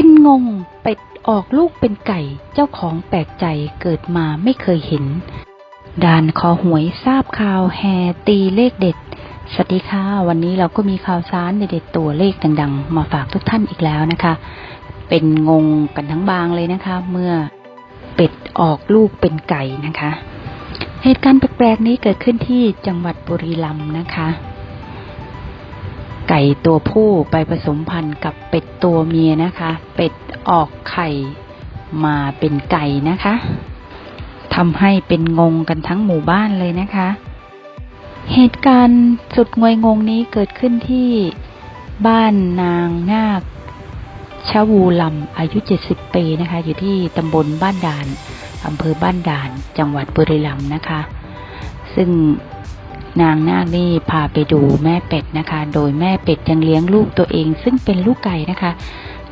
เป็นงงเป็ดออกลูกเป็นไก่ เจ้าของแปลกใจเกิดมาไม่เคยเห็น ด่านคอหวยทราบข่าวแฮตีเลขเด็ด สวัสดีค่ะ วันนี้เราก็มีข่าวสารเด็ดๆตัวเลขดังๆ มาฝากทุกท่านอีกแล้วนะคะ เป็นงงกันทั้งบางเลยนะคะ เมื่อเป็ดออกลูกเป็นไก่นะคะ เหตุการณ์แปลกๆนี้เกิดขึ้นที่จังหวัดบุรีรัมย์นะคะ ไก่ตัวผู้ไปผสมพันธุ์กับเป็ดตัวเมียนะคะ เป็ดออกไข่มาเป็นไก่นะคะทำให้เป็นงงกันทั้งหมู่บ้านเลยนะคะ เหตุการณ์สุดงวยงงนี้เกิดขึ้นที่บ้านนางนาคชะวูลำอายุ 70 ปีนะคะ อยู่ที่ตำบลบ้านด่านอำเภอบ้านด่าน จังหวัดบุรีรัมย์นะคะ ซึ่ง นางนาคนี่พาไปดูแม่เป็ดนะคะ โดยแม่เป็ดยังเลี้ยงลูกตัวเอง ซึ่งเป็นลูกไก่นะคะ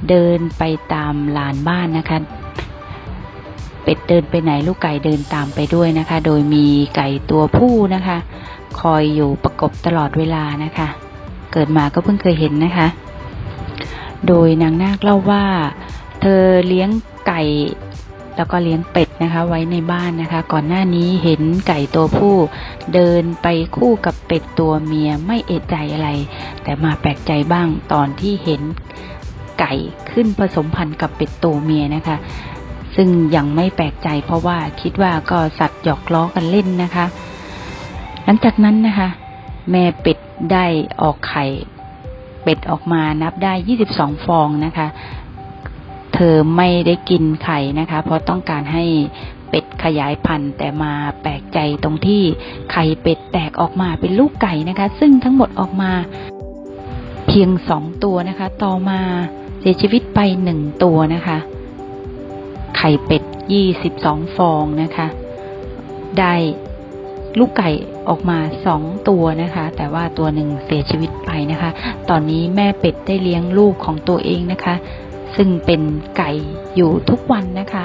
เดินไปตามลานบ้านนะคะ เป็ดเดินไปไหนลูกไก่เดินตามไปด้วยนะคะ โดยมีไก่ตัวผู้นะคะ คอยอยู่ประกบตลอดเวลานะคะ เกิดมาก็เพิ่งเคยเห็นนะคะ โดยนางนาคเล่าว่า เธอเลี้ยงไก่ แล้วก็เลี้ยงเป็ดนะคะ ไว้ในบ้านนะคะ ก่อนหน้านี้เห็นไก่ตัวผู้ เดินไปคู่กับเป็ดตัวเมียไม่เอะใจอะไร แต่มาแปลกใจบ้างตอนที่เห็นไก่ขึ้นผสมพันธุ์กับเป็ดตัวเมียนะคะ ซึ่งยังไม่แปลกใจเพราะว่าคิดว่าก็สัตว์หยอกล้อกันเล่นนะคะ หลังจากนั้นนะคะ แม่เป็ดได้ออกไข่ เป็ดออกมานับได้ 22 ฟองนะคะ เธอไม่ได้กินไข่นะคะ เพราะต้องการให้เป็ดขยายพันธุ์ แต่มาแปลกใจตรงที่ไข่เป็ดแตกออกมาเป็นลูกไก่นะคะ ซึ่งทั้งหมดออกมา เพียงสองตัวนะคะ ต่อมาเสียชีวิตไปหนึ่งตัวนะคะ ไข่เป็ด22ฟองนะคะ ได้ลูกไก่ออกมาสองตัวนะคะ แต่ว่าตัวหนึ่งเสียชีวิตไปนะคะ ตอนนี้แม่เป็ดได้เลี้ยงลูกของตัวเองนะคะ ซึ่งเป็นไก่อยู่ทุกวันนะคะ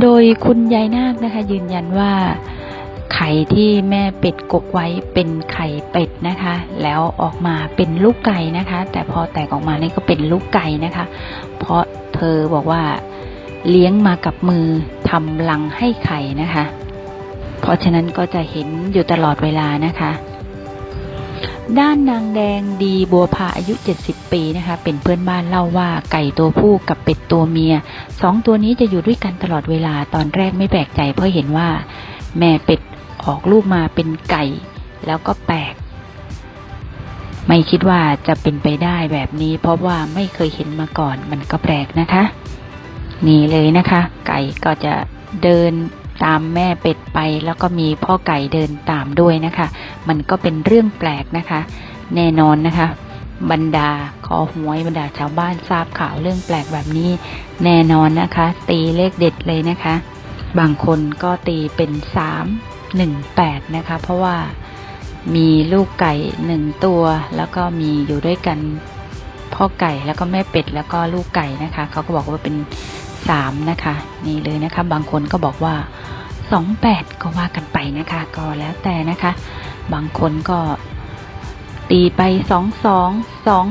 โดยคุณยายนาคนะคะ ยืนยันว่าไข่ที่แม่เป็ดกกไว้เป็นไข่เป็ดนะคะ แล้วออกมาเป็นลูกไก่นะคะ แต่พอแตกออกมานี่ก็เป็นลูกไก่นะคะ เพราะเธอบอกว่าเลี้ยงมากับมือทำรังให้ไข่นะคะ เพราะฉะนั้นก็จะเห็นอยู่ตลอดเวลานะคะ ด้านนางแดงดีบัวพาอายุ 70 ปีนะคะ เป็นเพื่อนบ้านเล่าว่าไก่ตัวผู้กับเป็ดตัวเมียสองตัวนี้จะอยู่ด้วยกันตลอดเวลาตอนแรกไม่แปลกใจเพราะเห็นว่า แม่เป็ดออกลูกมาเป็นไก่ แล้วก็แปลก ไม่คิดว่าจะเป็นไปได้แบบนี้ เพราะว่าไม่เคยเห็นมาก่อนมันก็แปลกนะคะ นี่เลยนะคะ ไก่ก็จะเดิน ตามแม่เป็ดไป แล้วก็มีพ่อไก่เดินตามด้วยนะคะ มันก็เป็นเรื่องแปลกนะคะ แน่นอนนะคะ บรรดาคอหวยบรรดาชาวบ้านทราบข่าวเรื่องแปลกแบบนี้ แน่นอนนะคะ ตีเลขเด็ดเลยนะคะ บางคนก็ตีเป็นสามหนึ่งแปดนะคะ เพราะว่ามีลูกไก่หนึ่งตัว แล้วก็มีอยู่ด้วยกันพ่อไก่แล้วก็แม่เป็ดแล้วก็ลูกไก่นะคะ เขาก็บอกว่าเป็น สามนะคะ นี่เลยนะคะ บางคนก็บอกว่าสองแปดก็ว่ากันไปนะคะ ก็แล้วแต่นะคะ บางคนก็ตีไปสองสองสอง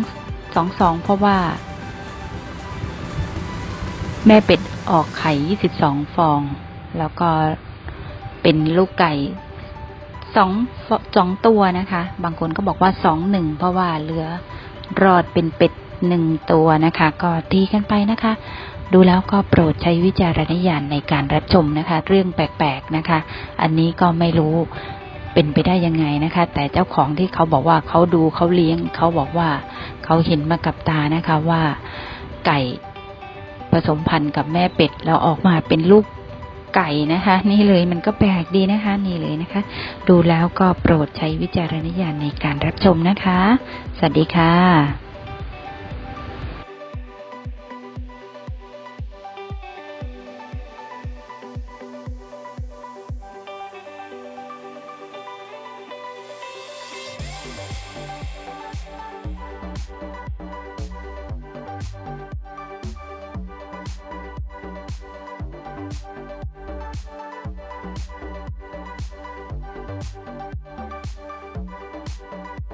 สองสองเพราะว่า แม่เป็ดออกไข่ยี่สิบสองฟอง แล้วก็เป็นลูกไก่สองสองตัวนะคะ บางคนก็บอกว่าสองหนึ่งเพราะว่าเหลือรอดเป็นเป็ดหนึ่งตัวนะคะ ก็ตีกันไปนะคะ ดูแล้วก็โปรดใช้วิจารณญาณในการรับชมนะคะ เรื่องแปลกๆนะคะ อันนี้ก็ไม่รู้เป็นไปได้ยังไงนะคะ แต่เจ้าของที่เขาบอกว่าเขาดูเขาเลี้ยง เขาบอกว่าเขาเห็นมากับตานะคะว่าไก่ผสมพันธุ์กับแม่เป็ดแล้วออกมาเป็นลูกไก่นะคะ นี่เลยมันก็แปลกดีนะคะ นี่เลยนะคะ ดูแล้วก็โปรดใช้วิจารณญาณในการรับชมนะคะ สวัสดีค่ะ Thank you.